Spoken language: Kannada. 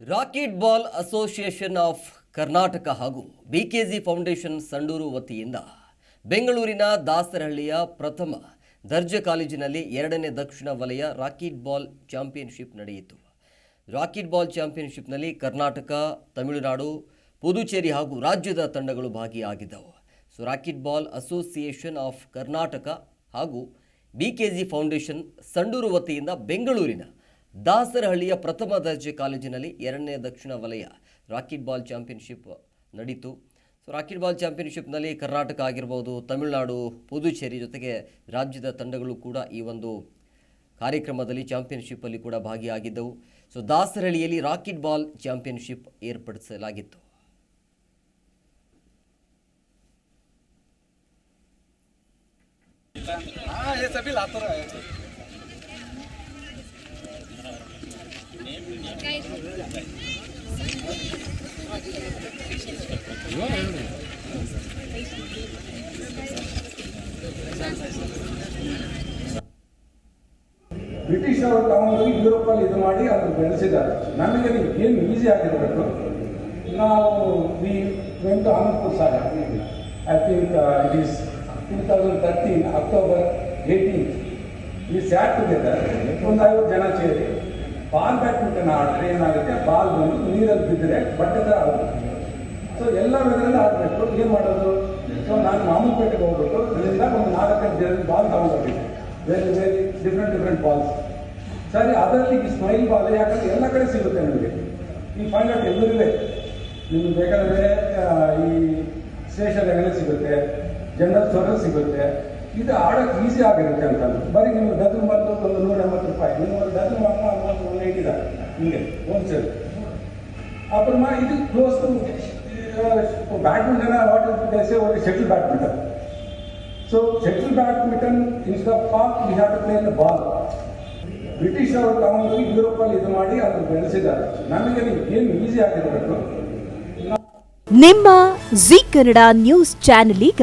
Racket ball association of Karnataka ಹಾಗೂ ಬಿಕೆಜಿ ಫೌಂಡೇಶನ್ ಸಂಡೂರು ವತಿಯಿಂದ ಬೆಂಗಳೂರಿನ ದಾಸರಹಳ್ಳಿಯ ಪ್ರಥಮ ದರ್ಜೆ ಕಾಲೇಜಿನಲ್ಲಿ ಎರಡನೇ ದಕ್ಷಿಣ ವಲಯ ರಾಕೆಟ್ ಬಾಲ್ ಚಾಂಪಿಯನ್ಶಿಪ್ ನಡೆಯಿತು. ರಾಕೆಟ್ ಬಾಲ್ ಚಾಂಪಿಯನ್ಶಿಪ್ನಲ್ಲಿ ಕರ್ನಾಟಕ, ತಮಿಳುನಾಡು, ಪುದುಚೇರಿ ಹಾಗೂ ರಾಜ್ಯದ ತಂಡಗಳು ಭಾಗಿಯಾಗಿದ್ದವು. So, racket ball association of Karnataka ಹಾಗೂ B K G foundation Sandur ವತಿಯಿಂದ ಬೆಂಗಳೂರಿನ ದಾಸರಹಳ್ಳಿಯ ಪ್ರಥಮ ದರ್ಜೆ ಕಾಲೇಜಿನಲ್ಲಿ ಎರಡನೇ ದಕ್ಷಿಣ ವಲಯ ರಾಕೆಟ್ ಬಾಲ್ ಚಾಂಪಿಯನ್ಶಿಪ್ ನಡೀತು. ಸೊ, ರಾಕೆಟ್ ಬಾಲ್ ಚಾಂಪಿಯನ್ಶಿಪ್ನಲ್ಲಿ ಕರ್ನಾಟಕ ಆಗಿರ್ಬೋದು, ತಮಿಳುನಾಡು, ಪುದುಚೇರಿ ಜೊತೆಗೆ ರಾಜ್ಯದ ತಂಡಗಳು ಕೂಡ ಈ ಒಂದು ಕಾರ್ಯಕ್ರಮದಲ್ಲಿ ಚಾಂಪಿಯನ್ಶಿಪ್ಪಲ್ಲಿ ಕೂಡ ಭಾಗಿಯಾಗಿದ್ದವು. ಸೊ, ದಾಸರಹಳ್ಳಿಯಲ್ಲಿ ರಾಕೆಟ್ ಬಾಲ್ ಚಾಂಪಿಯನ್ಶಿಪ್ ಏರ್ಪಡಿಸಲಾಗಿತ್ತು. ಬ್ರಿಟಿಷ್ ಅವರು ತಗೊಂಡೋಗಿ ಯುರೋಪಲ್ಲಿ ಇದು ಮಾಡಿ ಅದನ್ನು ಬೆಳೆಸಿದ್ದಾರೆ. ನಮಗೆ ಏನು ಈಸಿ ಆಗಿರಬೇಕು? ನಾವು we went Anantapur ಸಾಗ I think it is two thousand thirteen October eighteen ಈ ಸ್ಯಾಟ್ ಟುಗೆದರ್ ಒಂದು ಐವತ್ತು ಜನ ಸೇರಿ ಬಾಲ್ ಬ್ಯಾಡ್ಮಿಂಟನ್ ಆಡಿದ್ರೆ ಏನಾಗುತ್ತೆ? ಬಾಲ್ ಬಂದು ನೀರಲ್ಲಿ ಬಿದ್ದರೆ ಬಟ್ಟೆ ಥರ ಆಗುತ್ತೆ. ಸೊ ಎಲ್ಲ ವಿಧದಲ್ಲಿ ಆಡಬೇಕು ಏನು ಮಾಡೋದು? ಸೊ ನಾನು ಮಾಮೂಲ್ಪೇಟೆಗೆ ಹೋಗ್ಬಿಟ್ಟು ಅಲ್ಲಿಂದ ಒಂದು ನಾಲ್ಕೈದು ಜನ ball ತಗೊಂಡೋಗಿದ್ದೆ very very different different balls ಸರಿ, ಅದರಲ್ಲಿ ಈ ಸ್ಮೈಲ್ ಬಾಲ್ ಯಾಕಂದ್ರೆ ಎಲ್ಲ ಕಡೆ ಸಿಗುತ್ತೆ ನಿಮಗೆ. ಈ ಫೈನ್ ಔಟ್ ಎಲ್ಲರೂ ನಿಮ್ಗೆ ಬೇಕಾದ್ರೆ ಈ ಸ್ಟೇಷನ್ಗಳೇ ಸಿಗುತ್ತೆ. ಜನರಲ್ ಸ್ಟೋರಲ್ಲಿ ಸಿಗುತ್ತೆ. ಇದು ಆಡೋಕೆ ಈಸಿ ಆಗಿರುತ್ತೆ ಅಂತ ಬರೀ ನಿಮ್ಗೆ ಡಜನ್ ಬಂದು ಒಂದು ನೂರ ಎಂಬತ್ತು ರೂಪಾಯಿ. ನೀವು ಒಂದು ಡಜನ್ ಬಂದು ಅರವತ್ತು ಒನ್ ಏಯ್ಟಿ ಇದೆ ಹಿಂಗೆ ಹೋಲ್ಸೇಲ್ ಅப்புறமா ಇದು close badminton what is this ಒಂದು shuttle badminton so shuttle badminton is the cock we have to play in ball British ಅವರು ತಗೊಂಡು ಯುರೋಪಲ್ಲಿ ಇದು ಮಾಡಿ ಅದನ್ನು ಬೆಳೆಸಿದ್ದಾರೆ. ನಮಗೆ ನೀವು ಏನು ಈಸಿ ಆಗಿರಬೇಕು ನಿಮ್ಮ ಜಿ ಕನ್ನಡ ನ್ಯೂಸ್ ಚಾನೆಲ್ ಈಗ